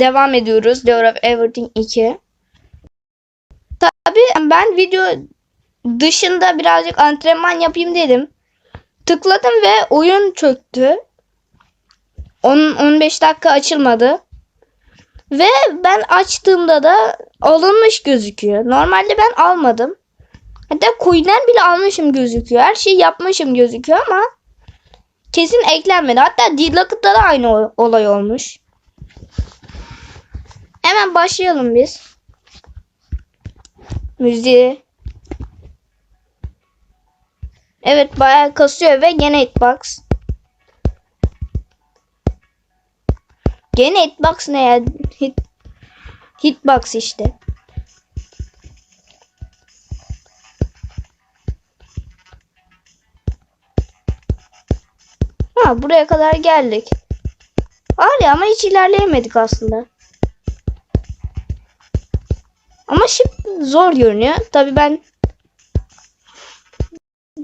devam ediyoruz. Theory of Everything 2. Tabii ben video dışında birazcık antrenman yapayım dedim. Tıkladım ve oyun çöktü. 10-15 dakika açılmadı. Ve ben açtığımda da alınmış gözüküyor. Normalde ben almadım. Hatta coin'ler bile almışım gözüküyor. Her şeyi yapmışım gözüküyor ama kesin eklenmedi. Hatta Didlock'ta da aynı olay olmuş. Hemen başlayalım biz. Müziği. Evet bayağı kasıyor ve gene hitbox. Gene hitbox ne ya? Hit, hitbox işte. Ha buraya kadar geldik. Var ya ama hiç ilerleyemedik aslında. Ama şimdi zor görünüyor. Tabi ben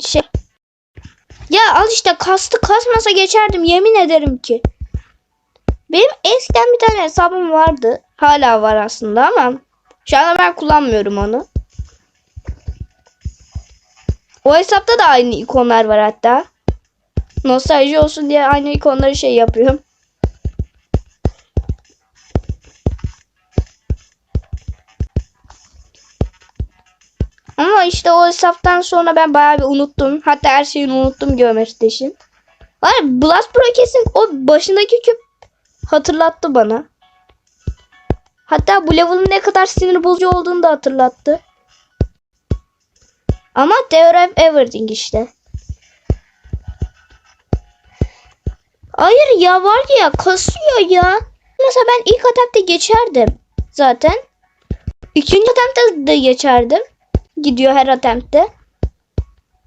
şey ya al işte kastı kasmasa geçerdim yemin ederim ki. Benim eskiden bir tane hesabım vardı. Hala var aslında ama şu anda ben kullanmıyorum onu. O hesapta da aynı ikonlar var hatta. Nostalji olsun diye aynı ikonları şey yapıyorum. Ama işte o hesaptan sonra ben bayağı bir unuttum. Hatta her şeyi unuttum Geometry Var ya Blast Pro kesin o başındaki küp hatırlattı bana. Hatta bu level'ın ne kadar sinir bozucu olduğunu da hatırlattı. Ama Theory of Everything işte. Hayır ya var ya kasıyor ya. Mesela ben ilk atempte geçerdim zaten. İkinci atempte de geçerdim. Gidiyor her atempte.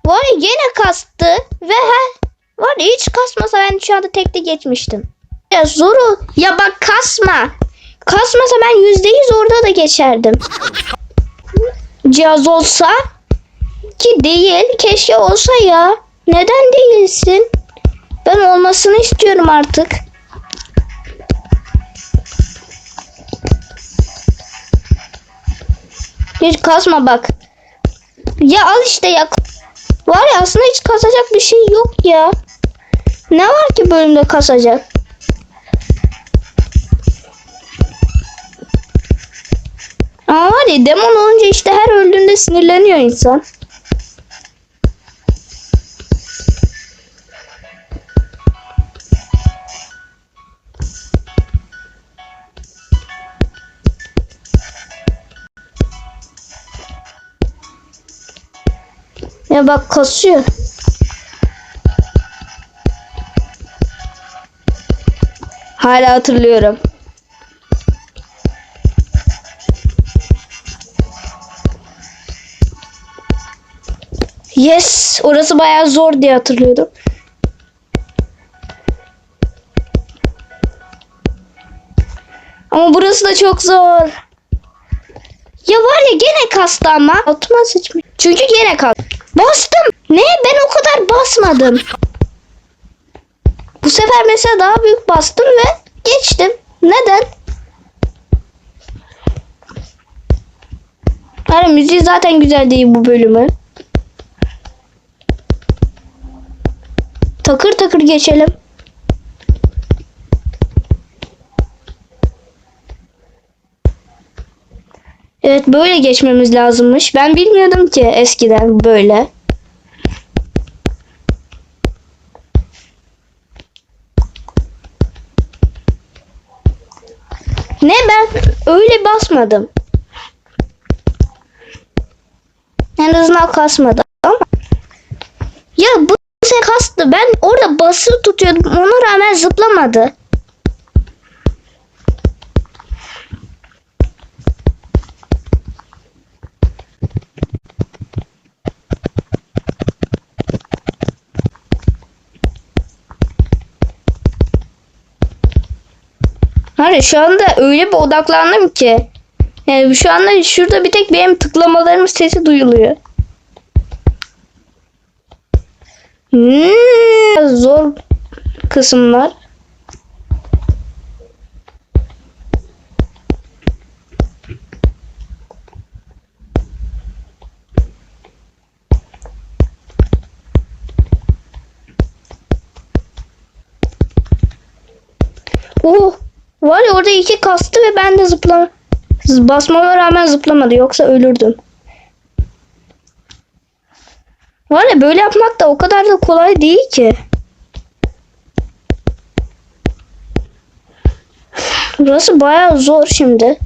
Var ya gene kastı ve he, var hiç kasmasa ben şu anda tekte geçmiştim. Ya zoru ya bak kasma. Kasmasa ben yüzde yüz orada da geçerdim. Cihaz olsa ki değil keşke olsa ya. Neden değilsin? Ben olmasını istiyorum artık. Hiç kasma bak. Ya al işte ya. Var ya aslında hiç kasacak bir şey yok ya. Ne var ki bölümde kasacak? Ama var ya demon olunca işte her öldüğünde sinirleniyor insan. Ya bak kasıyor. Hala hatırlıyorum. Yes, orası bayağı zor diye hatırlıyordum. Ama burası da çok zor. Ya var ya gene kastı ama. Altıma sıçmış. Çünkü gene kastı. Bastım. Ne? Ben o kadar basmadım. Bu sefer mesela daha büyük bastım ve geçtim. Neden? Hani müziği zaten güzel değil bu bölümü. Takır takır geçelim. Evet böyle geçmemiz lazımmış. Ben bilmiyordum ki eskiden böyle. Ne ben öyle basmadım. En azından kasmadı ama. Ya bu se kastı. Ben orada basılı tutuyordum. Ona rağmen zıplamadı. Hani şu anda öyle bir odaklandım ki. Yani şu anda şurada bir tek benim tıklamalarımın sesi duyuluyor. Hmm, zor kısımlar. Oh Var ya orada iki kastı ve ben de zıpla basmama rağmen zıplamadı. Yoksa ölürdüm. Var ya böyle yapmak da o kadar da kolay değil ki. Burası bayağı zor şimdi.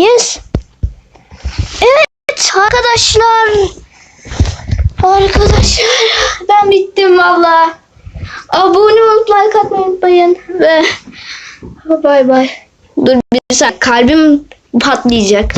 Yes. Evet arkadaşlar. Arkadaşlar ben bittim valla. Abone olup like atmayı unutmayın ve bay bay. Dur bir saniye kalbim patlayacak.